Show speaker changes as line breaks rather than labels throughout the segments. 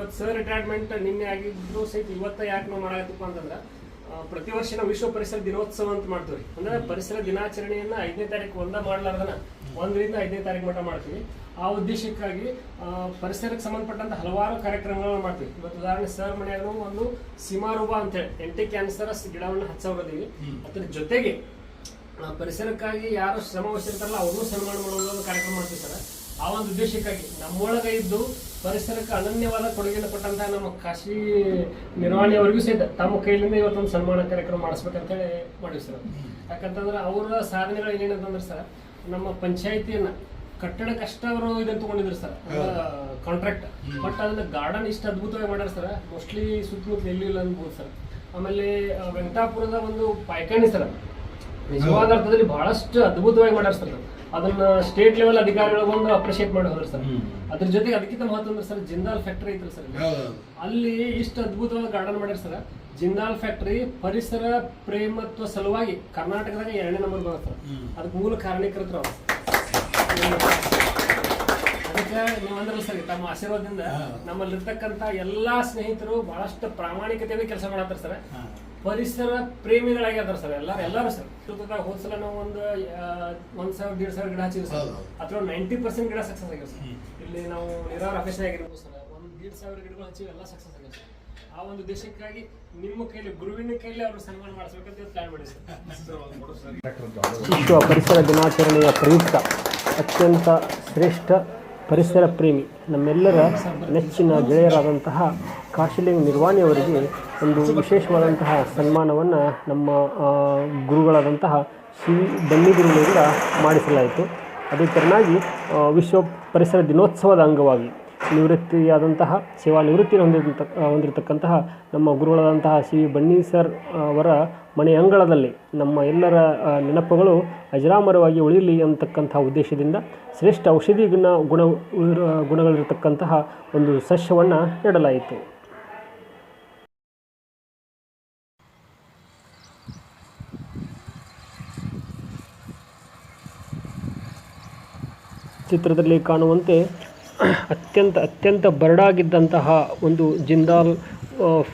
ಇವತ್ತು sir retirement ನಿನ್ನೆ ಆಗಿದ್ರು ಸಹಿತ ಇವತ್ತ ಯಾಕೆ ನಾವು ಮಾಡಾಕತ್ತಪ್ಪ ಅಂತಂದ್ರೆ ಪ್ರತಿ ವರ್ಷ ನಾವು ವಿಶ್ವ ಪರಿಸರ ದಿನೋತ್ಸವ ಅಂತ ಮಾಡ್ತೀವಿ ಅಂದ್ರೆ ಪರಿಸರ ದಿನಾಚರಣೆಯನ್ನ ಐದನೇ ತಾರೀಕು ಒಂದ ಮಾಡ್ಲಾರ್ದನ, ಒಂದರಿಂದ ಐದನೇ ತಾರೀಕು ಮಟ್ಟ ಮಾಡ್ತೀವಿ. ಆ ಉದ್ದೇಶಕ್ಕಾಗಿ ಪರಿಸರಕ್ಕೆ ಸಂಬಂಧಪಟ್ಟಂತ ಹಲವಾರು ಕಾರ್ಯಕ್ರಮಗಳನ್ನ ಮಾಡ್ತೀವಿ. ಇವತ್ತು ಉದಾಹರಣೆ ಸರ್ ಮನೆಯಾಗ ಒಂದು ಸಿಮಾರೂಬ ಅಂತ ಹೇಳಿ, ಎಂಟಿ ಕ್ಯಾನ್ಸರ್ ಗಿಡವನ್ನು ಹಚ್ಚವ್ರದೀವಿ ಅದ್ರ ಜೊತೆಗೆ ಪರಿಸರಕ್ಕಾಗಿ ಯಾರು ಶ್ರಮ ವಹಿಸಿರ್ತಾರಲ್ಲ, ಅವ್ರನ್ನೂ ಸನ್ಮಾನ ಮಾಡುವ ಒಂದು ಕಾರ್ಯಕ್ರಮ ಮಾಡ್ತೀವಿ ಸರ್. ಆ ಒಂದು ಉದ್ದೇಶಕ್ಕಾಗಿ ನಮ್ಮೊಳಗೆ ಇದ್ದು ಪರಿಸರಕ್ಕೆ ಅನನ್ಯವಾದ ಕೊಡುಗೆಯನ್ನು ಕೊಟ್ಟಂತಹ ನಮ್ಮ ಕಾಶಿ ನಿರ್ವಹಣೆಯವರಿಗೂ ಸಹಿತ ತಮ್ಮ ಕೈಲಿಂದ ಇವತ್ತೊಂದು ಸನ್ಮಾನ ಕಾರ್ಯಕ್ರಮ ಮಾಡಿಸ್ಬೇಕಂತೇಳಿ ಮಾಡಿವಿ ಸರ್. ಯಾಕಂತಂದ್ರೆ ಅವರ ಸಾಧನೆಗಳು ಏನೇನಂತಂದ್ರೆ ಸರ್ ನಮ್ಮ ಪಂಚಾಯಿತಿಯನ್ನ ಕಟ್ಟಡ ಕಷ್ಟ ಅವರು ಇದನ್ನ ತಗೊಂಡಿದ್ರು ಸರ್ ಕಾಂಟ್ರಾಕ್ಟ್ ಬಟ್ ಅದನ್ನ ಗಾರ್ಡನ್ ಇಷ್ಟು ಅದ್ಭುತವಾಗಿ ಮಾಡ್ಯಾರ ಸರ್ ಮೋಸ್ಟ್ಲಿ ಸುತ್ತಮುತ್ತ ಎಲ್ಲೂ ಇಲ್ಲ ಅನ್ಬೋದು ಸರ್. ಆಮೇಲೆ ವೆಂಕಟಾಪುರದ ಒಂದು ಪಾಯ್ಕಾಣಿ ಸರ್ ನಿಜವಾದ ಅರ್ಥದಲ್ಲಿ ಬಹಳಷ್ಟು ಅದ್ಭುತವಾಗಿ ಮಾಡ್ಯಾರ ಸರ್ ಅದನ್ನ ಸ್ಟೇಟ್ ಲೆವೆಲ್ ಅಧಿಕಾರಿಗಳು ಬಂದು ಅಪ್ರಿಶಿಯೇಟ್ ಮಾಡಿ ಹೋದ್ರು ಸರ್. ಅದ್ರ ಜೊತೆಗೆ ಅದಕ್ಕಿಂತ ಮಹತ್ವ ಅಂದ್ರೆ ಸರ್ ಜಿಂದಾಲ್ ಫ್ಯಾಕ್ಟರಿ ಐತ್ರಿ ಸರ್ ಅಲ್ಲಿ. ಇಷ್ಟು ಅದ್ಭುತವಾದ ಗಾರ್ಡನ್ ಮಾಡ್ಯಾರ ಸರ್. ಜಿಂದಾಲ್ ಫ್ಯಾಕ್ಟರಿ ಪರಿಸರ ಪ್ರೇಮತ್ವ ಸಲುವಾಗಿ ಕರ್ನಾಟಕದಾಗ ಎರಡನೇ ನಂಬರ್ ಬರುತ್ತೆ ಅದಕ್ಕೆ ಮೂಲ ಕಾರಣೀಕರ್ತರು ಅವರು ಅದಕ್ಕೆ ನೀವು ಅಂದ್ರಲ್ಲ ಸರ್ ತಮ್ಮ ಆಶೀರ್ವಾದದಿಂದ ನಮ್ಮಲ್ಲಿರ್ತಕ್ಕಂಥ ಎಲ್ಲಾ ಸ್ನೇಹಿತರು ಬಹಳಷ್ಟು ಪ್ರಾಮಾಣಿಕತೆಯಿಂದ ಕೆಲಸ ಮಾಡತ್ತಾರ ಸರ್. ಪರಿಸರ ಪ್ರೇಮಿಗಳಾಗ್ಯಾರ ಸರ್ ಎಲ್ಲಾರು ಎಲ್ಲಾರು ಸರ್. ಚಿತ್ರದುರ್ಗದಾಗ ಹೋದ್ ಸಲ ನಾವು ಒಂದು ಒಂದ್ ಸಾವಿರ ದೇಡ್ ಸಾವಿರ ಗಿಡ ಹಚ್ಚಿದ್ವಿ ಸರ್. ಅಥವಾ ನೈಂಟಿ ಪರ್ಸೆಂಟ್ ಗಿಡ ಸಕ್ಸಸ್ ಆಗ್ಯಾವ ಸರ್. ಇಲ್ಲಿ ನಾವು ನೀರಾವರಿ ಆಫೀಸ್ ಆಗಿರ್ಬೋದು ಸರ್. ಒಂದ್ ದೇಡ್ ಸಾವಿರ ಗಿಡಗಳು ಹಚ್ಚಿವಿ ಎಲ್ಲ ಸಕ್ಸಸ್ ಆಗ್ಯಾವ ಸರ್. ಆ ಒಂದು ದೇಶಕ್ಕಾಗಿ ನಿಮ್ಮ ಕೈಲಿ ಗುರುವಿನ ಕೈಲಿ ಅವರು ಸನ್ಮಾನ ಮಾಡಿಸ್ಬೇಕಂತ ಪ್ಲಾನ್ ಮಾಡಿ ಸರ್. ವಿಶ್ವ ಪರಿಸರ ದಿನಾಚರಣೆಯ ಪ್ರಯುಕ್ತ ಅತ್ಯಂತ ಶ್ರೇಷ್ಠ ಪರಿಸರ ಪ್ರೇಮಿ. ನಮ್ಮೆಲ್ಲರ ನೆಚ್ಚಿನ ಗೆಳೆಯರಾದಂತಹ ಕಾಶಿಲಿಂಗ್ ನಿರ್ವಾಣಿಯವರಿಗೆ ಒಂದು ವಿಶೇಷವಾದಂತಹ ಸನ್ಮಾನವನ್ನು ನಮ್ಮ ಗುರುಗಳಾದಂತಹ ಶ್ರೀ ಬನ್ನಿಗುರುಗಳಿಂದ ಮಾಡಿಸಲಾಯಿತು. ಅದೇ ತೆರನಾಗಿ ವಿಶ್ವ ಪರಿಸರ ದಿನೋತ್ಸವದ ಅಂಗವಾಗಿ ನಿವೃತ್ತಿಯಾದಂತಹ, ಸೇವಾ ನಿವೃತ್ತಿಯನ್ನು ಹೊಂದಿರತಕ್ಕ, ಹೊಂದಿರತಕ್ಕಂತಹ ನಮ್ಮ ಗುರುಗಳಾದಂತಹ ಶ್ರೀ ಬನ್ನಿ ಸರ್ ಅವರ ಮನೆ ಅಂಗಳದಲ್ಲಿ ನಮ್ಮ ಎಲ್ಲರ ನೆನಪುಗಳು ಅಜರಾಮರವಾಗಿ ಉಳಿಯಲಿ ಅಂತಕ್ಕಂಥ ಉದ್ದೇಶದಿಂದ ಶ್ರೇಷ್ಠ ಔಷಧಿ ಗುಣ ಗುಣ, ಗುಣಗಳಿರತಕ್ಕಂತಹ ಒಂದು ಸಸ್ಯವನ್ನು ನೆಡಲಾಯಿತು. ಚಿತ್ರದಲ್ಲಿ ಕಾಣುವಂತೆ ಅತ್ಯಂತ ಅತ್ಯಂತ ಬರಡಾಗಿದ್ದಂತಹ ಒಂದು ಜಿಂದಾಲ್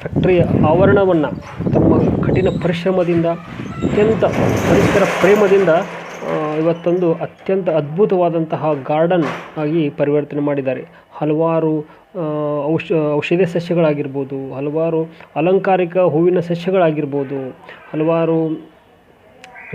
ಫ್ಯಾಕ್ಟ್ರಿಯ ಆವರಣವನ್ನು ತಮ್ಮ ಕಠಿಣ ಪರಿಶ್ರಮದಿಂದ, ಅತ್ಯಂತ ಪರಿಸರ ಪ್ರೇಮದಿಂದ ಇವತ್ತೊಂದು ಅತ್ಯಂತ ಅದ್ಭುತವಾದಂತಹ ಗಾರ್ಡನ್ ಆಗಿ ಪರಿವರ್ತನೆ ಮಾಡಿದ್ದಾರೆ. ಹಲವಾರು ಔಷ ಔಷಧಿ ಸಸ್ಯಗಳಾಗಿರ್ಬೋದು, ಹಲವಾರು ಅಲಂಕಾರಿಕ ಹೂವಿನ ಸಸ್ಯಗಳಾಗಿರ್ಬೋದು, ಹಲವಾರು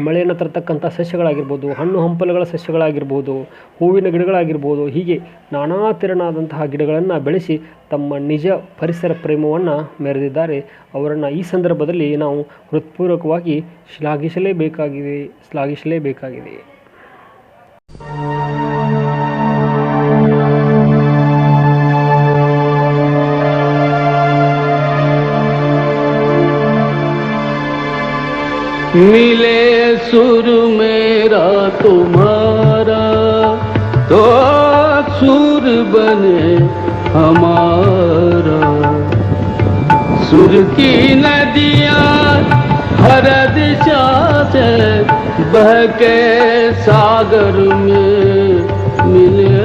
ಮಳೆಯನ್ನು ತರತಕ್ಕಂಥ ಸಸ್ಯಗಳಾಗಿರ್ಬೋದು, ಹಣ್ಣು ಹಂಪಲುಗಳ ಸಸ್ಯಗಳಾಗಿರ್ಬೋದು, ಹೂವಿನ ಗಿಡಗಳಾಗಿರ್ಬೋದು, ಹೀಗೆ ನಾನಾ ತೆರನಾದಂತಹ ಗಿಡಗಳನ್ನು ಬೆಳೆಸಿ ತಮ್ಮ ನಿಜ ಪರಿಸರ ಪ್ರೇಮವನ್ನು ಮೆರೆದಿದ್ದಾರೆ. ಅವರನ್ನು ಈ ಸಂದರ್ಭದಲ್ಲಿ ನಾವು ಹೃತ್ಪೂರ್ವಕವಾಗಿ ಶ್ಲಾಘಿಸಲೇಬೇಕಾಗಿದೆ ಶ್ಲಾಘಿಸಲೇಬೇಕಾಗಿದೆ.
मिले सुर मेरा तुम्हारा तो सुर बने हमारा। सुर की नदियाँ हर दिशा से बहके सागर में मिले।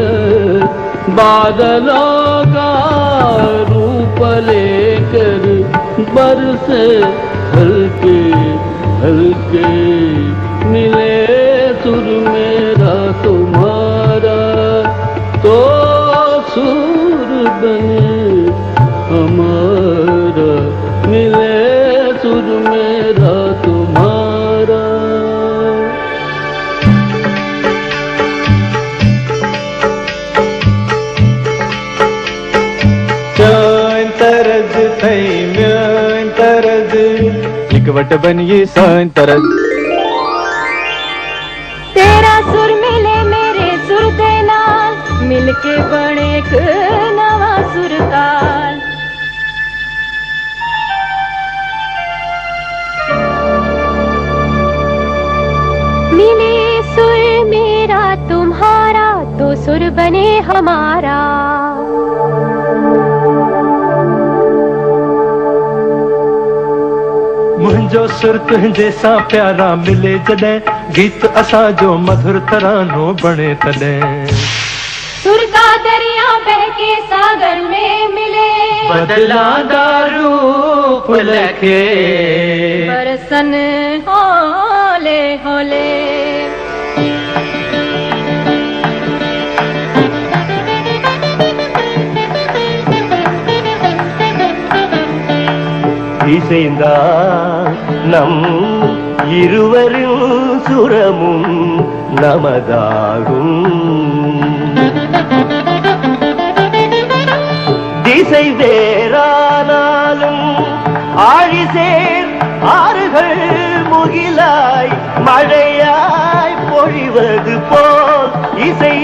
बादलों का रूप लेकर बरसे हल्के हल्के मिले
नटबनिए साईं तरस।
तेरा सुर मिले मेरे सुर के नाल, मिलके बने एक नवा सुरताल। मिले सुर मेरा, तुम्हारा तो सुर बने हमारा।
मुंहिंजो सुर तुंहिंजे सां प्यारा मिले जॾहिं गीत असांजो मधुर तरानो बणे तॾहिं।
सुर का दरिया बहके सागर में मिले।
बदलाದ रूप लखे
बरसन होले होले।
இசைந்தான் நம் இருவரும் சுரமும் நமதாகும். திசை வேறானாலும் ஆழிசேர் ஆறுகள் முகிலாய் மழையாய் பொழிவது போல் இசை.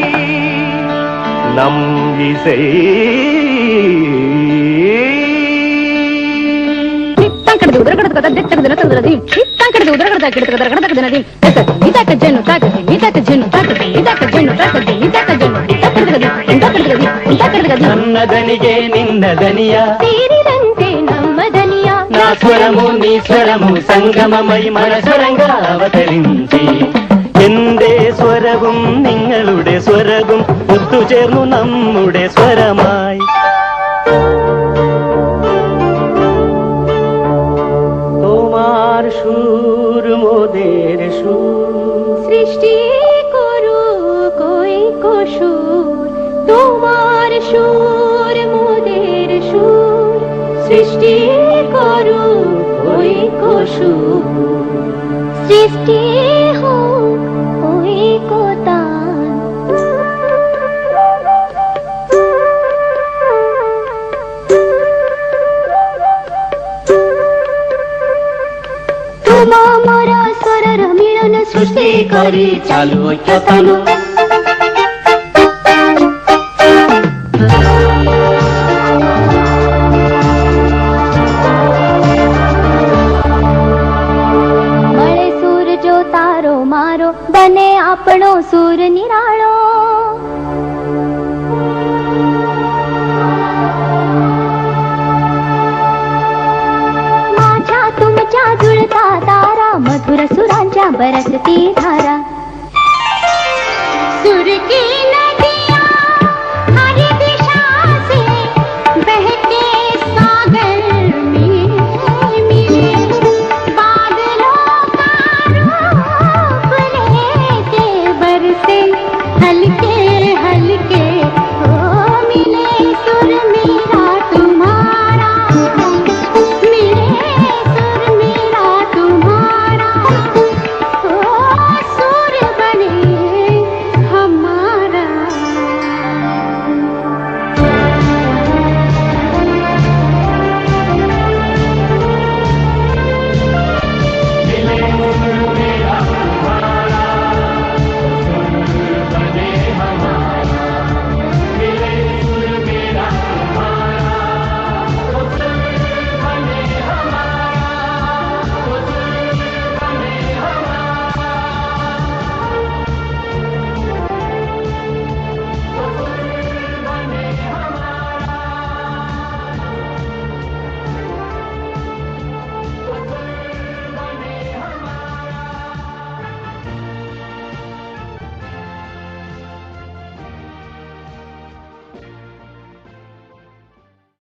நம் இசை
ಉದರಗಡ ಕಿಡತ ಗದರಗಡ ತಕ್ಕ ಜನದಿ ನೀತಾಕ ಜನ್ನು ತಾಕ ನೀತಾಕ ಜನ್ನು ತಾಕ ನೀತಾಕ ಜನ್ನು ತಾಕ ನೀತಾಕ ಜನ್ನು ಇಂತ ಕಡಗದಿ
ಇಂತ ಕಡಗದಿ ನನ್ನದನಿಗೆ ನಿನ್ನದನಿಯ
ಸೇರಿದಂತೆ ನಮ್ಮದನಿಯ
నా స్వరము నీ స్వరము సంగమమై మనసరంగా అవతరించి
എന്റെ സ്വരവും നിങ്ങളുടെ സ്വരവും ഒത്തുചേർന്നു നമ്മുടെ സ്വരമ
সৃষ্টি করু ওই কসু। সৃষ্টি হোক ওই কোতান তোমা মরা সরার মিলন
সৃষ্টি করে
চালু ঐক্য જો તારો મારો બને આપણો સૂર નિરાળો माझ्या तुमच्या जुळता तारा मधुर सुरांच्या बरसती धारा